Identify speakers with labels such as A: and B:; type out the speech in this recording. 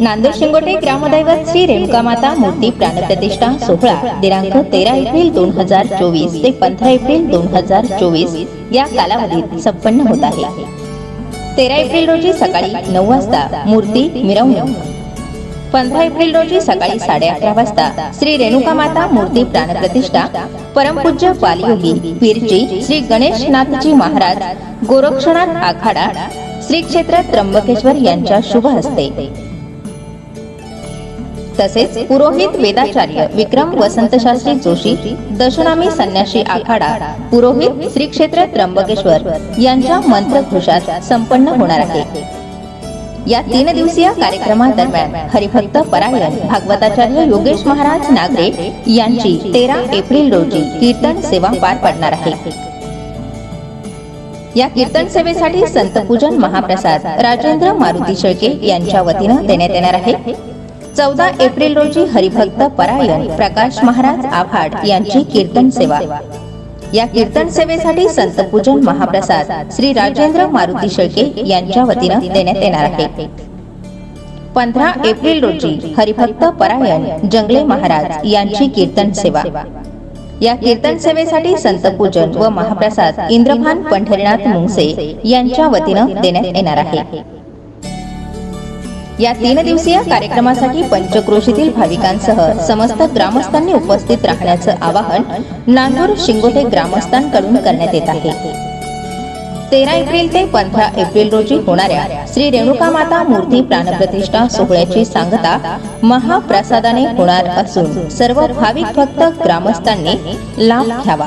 A: नांदेड शिंगोटे ग्रामदैवत श्री रेणुका माता मूर्ती प्राणप्रतिष्ठा सोहळा दिनांक तेरा एप्रिल दोन हजार चोवीस ते पंधरा एप्रिल दोन हजार चोवीस या कालावधीत संपन्न होत आहे. तेरा एप्रिल रोजी सकाळी नऊ वाजता मूर्ती मिरवणूक. पंधरा एप्रिल रोजी सकाळी साडे अकरा वाजता श्री रेणुका माता मूर्ती प्राणप्रतिष्ठा परमपूज्य पालयोगी पीरजी श्री गणेशनाथजी महाराज गोरक्षनाथ आखाडा श्री क्षेत्र त्र्यंबकेश्वर यांच्या शुभ हस्ते. तसेच पुरोहित वेदाचार्य विक्रम वसंतशास्त्री जोशी दशनामी संन्यासी आखाडा पुरोहित श्री क्षेत्र त्र्यंबकेश्वर यांच्या मंत्रघोषात संपन्न होणार आहे. या तीन दिवसीय कार्यक्रमादरम्यान हरिभक्त परायण भागवताचार्य योगेश महाराज नागरे यांची तेरा एप्रिल रोजी कीर्तन सेवा पार पडणार आहे. या कीर्तन सेवेसाठी संत पूजन महाप्रसाद राजेंद्र मारुती शेळके यांच्या वतीनं देण्यात येणार आहे. चौदा एप्रिल रोजी हरिभक्त परायण प्रकाश महाराज आव्हाड यांची कीर्तन सेवा. या कीर्तन सेवेसाठी संतपूजन महाप्रसाद श्री राजेंद्र मारुती शेळके यांच्या वतीनं देण्यात येणार आहे. पंधरा एप्रिल रोजी हरिभक्त परायण जंगले महाराज यांची कीर्तन सेवा. या कीर्तन सेवेसाठी संतपूजन व महाप्रसाद इंद्रभान पंढरीनाथ मुंगसे यांच्या वतीनं देण्यात येणार आहे. या तीन दिवसीय कार्यक्रमासाठी पंचक्रोशीतील भाविकांसह समस्त ग्रामस्थांनी उपस्थित राहण्याचं आवाहन नांदूर शिंगोटे ग्रामस्थांकडून करण्यात येत आहे. तेरा एप्रिल ते पंधरा एप्रिल रोजी होणाऱ्या श्री रेणुका माता मूर्ती प्राणप्रतिष्ठा सोहळ्याची सांगता महाप्रसादाने होणार असून सर्व भाविक भक्त ग्रामस्थांनी लाभ घ्यावा.